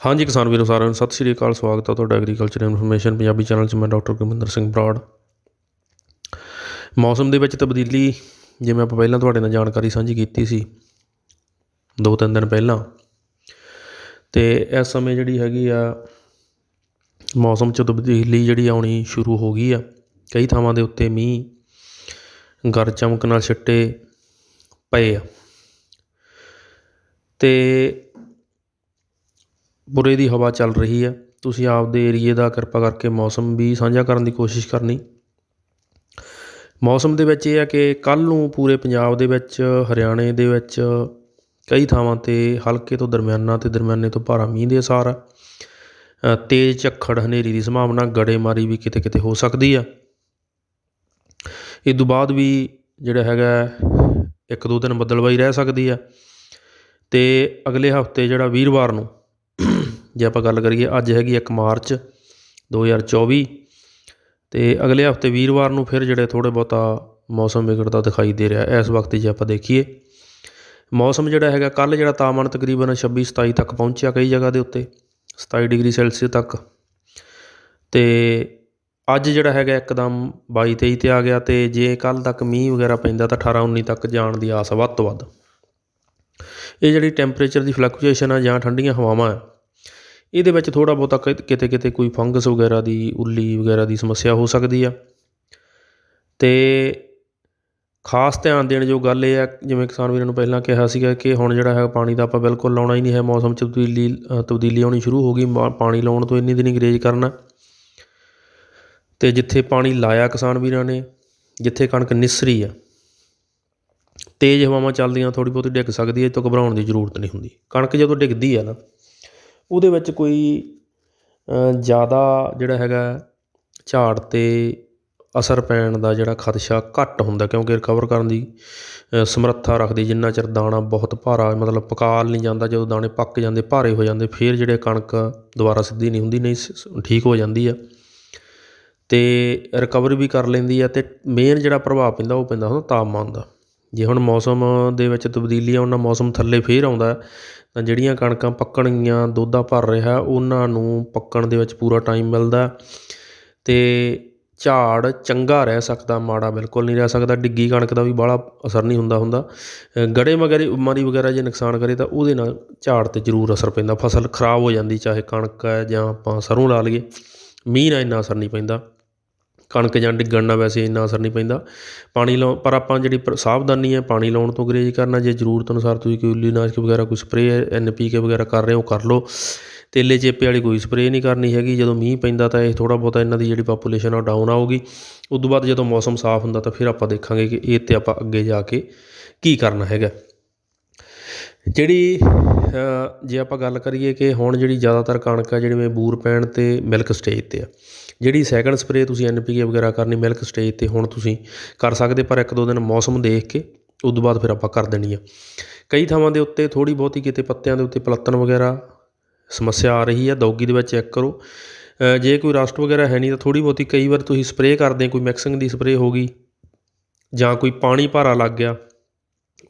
ਹਾਂਜੀ ਕਿਸਾਨ ਵੀਰੋ ਸਾਰਿਆਂ ਨੂੰ ਸਤਿ ਸ਼੍ਰੀ ਅਕਾਲ, ਸਵਾਗਤ ਹੈ ਤੁਹਾਡਾ ਐਗਰੀਕਲਚਰ ਇਨਫੋਰਮੇਸ਼ਨ ਪੰਜਾਬੀ ਚੈਨਲ 'ਚ। ਮੈਂ ਡਾਕਟਰ ਗੁਰਮਿੰਦਰ ਸਿੰਘ ਬਰਾੜ। ਮੌਸਮ ਦੇ ਵਿੱਚ ਤਬਦੀਲੀ, ਜਿਵੇਂ ਆਪਾਂ ਪਹਿਲਾਂ ਤੁਹਾਡੇ ਨਾਲ ਜਾਣਕਾਰੀ ਸਾਂਝੀ ਕੀਤੀ ਸੀ, ਦੋ ਤਿੰਨ ਦਿਨ ਪਹਿਲਾਂ। ਤੇ ਇਸ ਸਮੇਂ ਜਿਹੜੀ ਹੈਗੀ ਆ, ਮੌਸਮ 'ਚ ਤਬਦੀਲੀ ਜਿਹੜੀ ਆਉਣੀ ਸ਼ੁਰੂ ਹੋ ਗਈ ਆ। ਕਈ ਥਾਵਾਂ ਦੇ ਉੱਤੇ ਮੀਂਹ, ਗਰ ਚਮਕ ਨਾਲ ਛਿੱਟੇ ਪਏ ਆ। ਤੇ ਬੁਰੇ ਦੀ ਹਵਾ ਚੱਲ ਰਹੀ ਹੈ। ਤੁਸੀਂ ਆਪਦੇ ਏਰੀਏ ਦਾ ਕਿਰਪਾ ਕਰਕੇ ਮੌਸਮ ਵੀ ਸਾਂਝਾ ਕਰਨ ਦੀ ਕੋਸ਼ਿਸ਼ ਕਰਨੀ। ਮੌਸਮ ਦੇ ਵਿੱਚ ਇਹ ਹੈ ਕਿ ਕੱਲ੍ਹ ਨੂੰ ਪੂਰੇ ਪੰਜਾਬ ਦੇ ਵਿੱਚ, ਹਰਿਆਣੇ ਦੇ ਵਿੱਚ, ਕਈ ਥਾਵਾਂ ਤੇ ਹਲਕੇ ਤੋਂ ਦਰਮਿਆਨਾ ਤੇ ਦਰਮਿਆਨੇ ਤੋਂ ਭਾਰਾ ਮੀਂਹ ਦੇ ਅਸਾਰ ਆ। ਤੇਜ਼ ਝੱਖੜ ਹਨੇਰੀ ਦੀ ਸੰਭਾਵਨਾ ਗੜੇਮਾਰੀ ਵੀ ਕਿਤੇ ਕਿਤੇ ਹੋ ਸਕਦੀ ਆ। ਇਹ ਤੋਂ ਬਾਅਦ ਵੀ ਜਿਹੜਾ ਹੈਗਾ ਇੱਕ ਦੋ ਦਿਨ ਬੱਦਲਵਾਈ ਰਹਿ ਸਕਦੀ ਆ। ਤੇ ਅਗਲੇ ਹਫ਼ਤੇ ਜਿਹੜਾ ਵੀਰਵਾਰ ਨੂੰ ਜੇ ਆਪਾਂ ਗੱਲ ਕਰੀਏ ਅੱਜ ਹੈਗੀ 1 ਮਾਰਚ 2024 ਤੇ ਅਗਲੇ ਹਫ਼ਤੇ ਵੀਰਵਾਰ ਨੂੰ ਫਿਰ ਜਿਹੜੇ ਥੋੜ੍ਹੇ ਬਹੁਤਾ ਮੌਸਮ ਵਿਗੜਦਾ ਦਿਖਾਈ ਦੇ ਰਿਹਾ, ਇਸ ਵਕਤ ਜੇ ਆਪਾਂ ਦੇਖੀਏ, ਮੌਸਮ ਜਿਹੜਾ ਹੈਗਾ ਕੱਲ ਜਿਹੜਾ ਤਾਪਮਾਨ ਤਕਰੀਬਨ 26 27 ਤੱਕ ਪਹੁੰਚਿਆ ਕਈ ਜਗ੍ਹਾ ਦੇ ਉੱਤੇ 27 ਡਿਗਰੀ ਸੈਲਸੀਅਸ ਤੱਕ ਤੇ ਅੱਜ ਜਿਹੜਾ ਹੈਗਾ ਇੱਕਦਮ 22 23 ਤੇ ਆ ਗਿਆ ਤੇ ਜੇ ਕੱਲ ਤੱਕ ਮੀਂਹ ਵਗੈਰਾ ਪੈਂਦਾ ਤਾਂ 18 19 ਤੱਕ ਜਾਣ ਦੀ ਆਸ ਆ ਵੱਧ ਤੋਂ ਵੱਧ। ਇਹ ਜਿਹੜੀ ਟੈਂਪਰੇਚਰ ਦੀ ਫਲਕਚੁਏਸ਼ਨ ਆ ਜਾਂ ਠੰਡੀਆਂ ਹਵਾਵਾਂ ਆ ਇਹਦੇ ਵਿੱਚ ਥੋੜ੍ਹਾ ਬਹੁਤਾ ਕਿ- ਕਿਤੇ ਕਿਤੇ ਕੋਈ ਫੰਗਸ ਵਗੈਰਾ ਦੀ, ਉੱਲੀ ਵਗੈਰਾ ਦੀ ਸਮੱਸਿਆ ਹੋ ਸਕਦੀ ਆ। ਅਤੇ ਖਾਸ ਧਿਆਨ ਦੇਣ ਜੋ ਗੱਲ ਇਹ ਆ, ਜਿਵੇਂ ਕਿਸਾਨ ਵੀਰਾਂ ਨੂੰ ਪਹਿਲਾਂ ਕਿਹਾ ਸੀਗਾ ਕਿ ਹੁਣ ਜਿਹੜਾ ਹੈ ਪਾਣੀ ਦਾ ਆਪਾਂ ਬਿਲਕੁਲ ਲਾਉਣਾ ਹੀ ਨਹੀਂ ਹੈ, ਮੌਸਮ 'ਚ ਤਬਦੀਲੀ ਤਬਦੀਲੀ ਆਉਣੀ ਸ਼ੁਰੂ ਹੋ ਗਈ, ਮਾ- ਪਾਣੀ ਲਾਉਣ ਤੋਂ ਇੰਨੀ ਦਿਨੀ ਗਰੇਜ ਕਰਨਾ। ਤੇ ਜਿੱਥੇ ਪਾਣੀ ਲਾਇਆ ਕਿਸਾਨ ਵੀਰਾਂ ਨੇ, ਜਿੱਥੇ ਕਣਕ ਨਿਸਰੀ ਆ, ਤੇਜ਼ ਹਵਾਵਾਂ ਚੱਲਦੀਆਂ ਥੋੜੀ ਬਹੁਤੀ ਡਿੱਗ ਸਕਦੀ ਹੈ, ਇਹ ਤੋਂ ਘਬਰਾਉਣ ਦੀ ਜ਼ਰੂਰਤ ਨਹੀਂ ਹੁੰਦੀ। ਕਣਕ ਜਦੋਂ ਡਿੱਗਦੀ ਆ ਨਾ ਉਹਦੇ ਵਿੱਚ ਕੋਈ ਜ਼ਿਆਦਾ ਜਿਹੜਾ ਹੈਗਾ ਝਾੜ ਤੇ ਅਸਰ ਪੈਣ ਦਾ ਜਿਹੜਾ ਖਦਸ਼ਾ ਘੱਟ ਹੁੰਦਾ, ਕਿਉਂਕਿ ਰਿਕਵਰ ਕਰਨ ਦੀ ਸਮਰੱਥਾ ਰੱਖਦੀ, ਜਿੰਨਾ ਚਿਰ ਦਾਣਾ ਬਹੁਤ ਭਾਰਾ, ਮਤਲਬ ਪਕਾਲ ਨਹੀਂ ਜਾਂਦਾ, ਜਦੋਂ ਦਾਣੇ ਪੱਕ ਜਾਂਦੇ, ਭਾਰੇ ਹੋ ਜਾਂਦੇ, ਫਿਰ ਜਿਹੜੇ ਕਣਕ ਦੁਬਾਰਾ ਸਿੱਧੀ ਨਹੀਂ ਹੁੰਦੀ, ਨਹੀਂ ਸ- ਠੀਕ ਹੋ ਜਾਂਦੀ ਆ। ਅਤੇ ਰਿਕਵਰ ਵੀ ਕਰ ਲੈਂਦੀ ਆ ਅਤੇ ਮੇਨ ਜਿਹੜਾ ਪ੍ਰਭਾਵ ਪੈਂਦਾ, ਉਹ ਪੈਂਦਾ ਹੁੰਦਾ ਤਾਪਮਾਨ ਦਾ। ਜੇ ਹੁਣ ਮੌਸਮ ਦੇ ਵਿੱਚ ਤਬਦੀਲੀ ਆਉਣ ਨਾਲ ਮੌਸਮ ਥੱਲੇ ਫਿਰ ਆਉਂਦਾ ਤਾਂ ਜਿਹੜੀਆਂ ਕਣਕਾਂ ਪੱਕਣਗੀਆਂ ਦੋਧਾ ਭਰ ਰਿਹਾ, ਉਹਨਾਂ ਨੂੰ ਪੱਕਣ ਦੇ ਵਿੱਚ ਪੂਰਾ ਟਾਈਮ ਮਿਲਦਾ ਅਤੇ ਝਾੜ ਚੰਗਾ ਰਹਿ ਸਕਦਾ, ਮਾੜਾ ਬਿਲਕੁਲ ਨਹੀਂ ਰਹਿ ਸਕਦਾ, ਡਿੱਗੀ ਕਣਕ ਦਾ ਵੀ ਬਾਹਲਾ ਅਸਰ ਨਹੀਂ ਹੁੰਦਾ ਹੁੰਦਾ। ਗੜੇ ਮਗਰੇ ਬਿਮਾਰੀ ਵਗੈਰਾ ਜੇ ਨੁਕਸਾਨ ਕਰੇ, ਤਾਂ ਉਹਦੇ ਨਾਲ ਝਾੜ ਤੇ ਜ਼ਰੂਰ ਅਸਰ ਪੈਂਦਾ, ਫਸਲ ਖਰਾਬ ਹੋ ਜਾਂਦੀ, ਚਾਹੇ ਕਣਕ ਹੈ ਜਾਂ ਆਪਾਂ ਸਰੋਂ ਲਾ ਲਈਏ, ਮੀਂਹ ਨਾਲ ਇੰਨਾ ਅਸਰ ਨਹੀਂ ਪੈਂਦਾ। ਕਣਕ ਜਾਂ ਡਿੱਗਣ ਨਾਲ ਵੈਸੇ ਇੰਨਾ ਅਸਰ ਨਹੀਂ ਪੈਂਦਾ। ਪਾਣੀ ਲਾਉ ਪਰ ਆਪਾਂ ਜਿਹੜੀ ਪ੍ਰ, ਸਾਵਧਾਨੀ ਹੈ ਪਾਣੀ ਲਾਉਣ ਤੋਂ ਗਰੇਜ ਕਰਨਾ, ਜੇ ਜ਼ਰੂਰਤ ਅਨੁਸਾਰ ਤੁਸੀਂ ਕੋਈ ਉੱਲੀਨਾਸ਼ਕ ਵਗੈਰਾ, ਕੋਈ ਸਪਰੇਅ, ਐਨ ਪੀ ਕੇ ਵਗੈਰਾ ਕਰ ਰਹੇ ਹੋ, ਕਰ ਲਓ। ਤੇਲੇ ਚੇਪੇ ਵਾਲੀ ਕੋਈ ਸਪਰੇਅ ਨਹੀਂ ਕਰਨੀ ਹੈਗੀ। ਜਦੋਂ ਮੀਂਹ ਪੈਂਦਾ ਤਾਂ ਇਹ ਥੋੜਾ ਬਹੁਤਾ ਇਹਨਾਂ ਦੀ ਜਿਹੜੀ ਪਾਪੂਲੇਸ਼ਨ ਆ ਡਾਊਨ ਆਊਗੀ। ਉਸ ਤੋਂ ਬਾਅਦ ਜਦੋਂ ਮੌਸਮ ਸਾਫ਼ ਹੁੰਦਾ ਤਾਂ ਫਿਰ ਆਪਾਂ ਦੇਖਾਂਗੇ ਕਿ ਇਹ ਤੇ ਆਪਾਂ ਅੱਗੇ ਜਾ ਕੇ ਕੀ ਕਰਨਾ ਹੈਗਾ। ਜਿਹੜੀ ਜੇ ਆਪਾਂ ਗੱਲ ਕਰੀਏ ਕਿ ਹੁਣ ਜਿਹੜੀ ਜ਼ਿਆਦਾਤਰ ਕਣਕ ਆ ਜਿਵੇਂ ਬੂਰ ਪੈਣ ਤੇ ਮਿਲਕ ਸਟੇਜ ਤੇ ਆ। ਜਿਹੜੀ ਸੈਕੰਡ ਸਪਰੇਅ ਤੁਸੀਂ ਐਨਪੀਕੇ ਵਗੈਰਾ ਕਰਨੀ ਮਿਲਕ ਸਟੇਜ ਤੇ, ਹੁਣ ਤੁਸੀਂ ਕਰ ਸਕਦੇ, ਪਰ ਇੱਕ ਦੋ ਦਿਨ ਮੌਸਮ ਦੇਖ ਕੇ, ਉਸ ਤੋਂ ਬਾਅਦ ਫਿਰ ਆਪਾਂ ਕਰ ਦੇਣੀ ਆ। ਕਈ ਥਾਵਾਂ ਦੇ ਉੱਤੇ ਥੋੜੀ ਬਹੁਤੀ ਕਿਤੇ ਪੱਤਿਆਂ ਦੇ ਉੱਤੇ ਪਲੱਤਣ ਵਗੈਰਾ ਸਮੱਸਿਆ ਆ ਰਹੀ ਆ, ਦੌਗੀ ਦੇ ਵਿੱਚ ਚੈੱਕ ਕਰੋ। ਜੇ ਕੋਈ ਰਸਟ ਵਗੈਰਾ ਹੈ ਨਹੀਂ ਤਾਂ ਥੋੜੀ ਬਹੁਤੀ ਕਈ ਵਾਰ ਤੁਸੀਂ ਸਪਰੇਅ ਕਰਦੇ ਕੋਈ ਮਿਕਸਿੰਗ ਦੀ ਸਪਰੇਅ ਹੋ ਗਈ ਜਾਂ ਕੋਈ ਪਾਣੀ ਭਾਰਾ ਲੱਗ ਗਿਆ।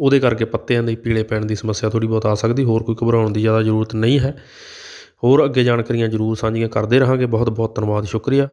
ਉਹਦੇ ਕਰਕੇ ਪੱਤਿਆਂ ਦੇ ਪੀਲੇ ਪੈਣ ਦੀ ਸਮੱਸਿਆ ਥੋੜ੍ਹੀ ਬਹੁਤ ਆ ਸਕਦੀ, ਹੋਰ ਕੋਈ ਘਬਰਾਉਣ ਦੀ ਜ਼ਿਆਦਾ ਜ਼ਰੂਰਤ ਨਹੀਂ ਹੈ। ਹੋਰ ਅੱਗੇ ਜਾਣਕਾਰੀਆਂ ਜ਼ਰੂਰ ਸਾਂਝੀਆਂ ਕਰਦੇ ਰਹਾਂਗੇ। ਬਹੁਤ ਬਹੁਤ ਧੰਨਵਾਦ, ਸ਼ੁਕਰੀਆ।